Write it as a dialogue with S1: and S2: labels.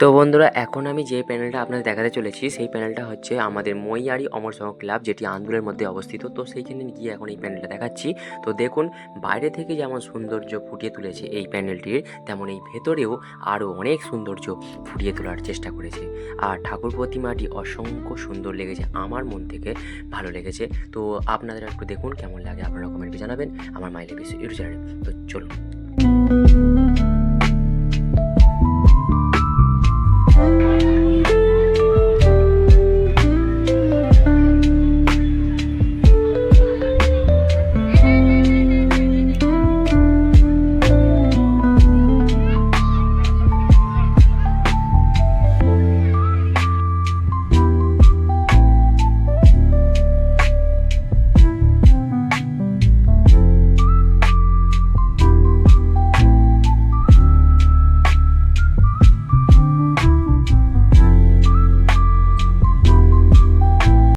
S1: তো বন্ধুরা, এখন আমি যে প্যানেলটা আপনাদের দেখাতে চলেছি, সেই প্যানেলটা হচ্ছে আমাদের মইয়ারি অমর সংঘ ক্লাব, যেটি আন্দোলনের মধ্যে অবস্থিত। তো সেইখানে গিয়ে এখন এই প্যানেলটা দেখাচ্ছি। তো দেখুন, বাইরে থেকে যেমন সৌন্দর্য ফুটিয়ে তুলেছে এই প্যানেলটির তেমন এই ভেতরেও আরও অনেক সৌন্দর্য ফুটিয়ে তোলার চেষ্টা করেছে। আর ঠাকুর প্রতিমাটি অসংখ্য সুন্দর লেগেছে, আমার মন থেকে ভালো লেগেছে। তো আপনারা একটু দেখুন, কেমন লাগে, আপনারা কমেন্টে জানাবেন। আমার মাইলে ইউটিউব চ্যানেলে তো চলুন।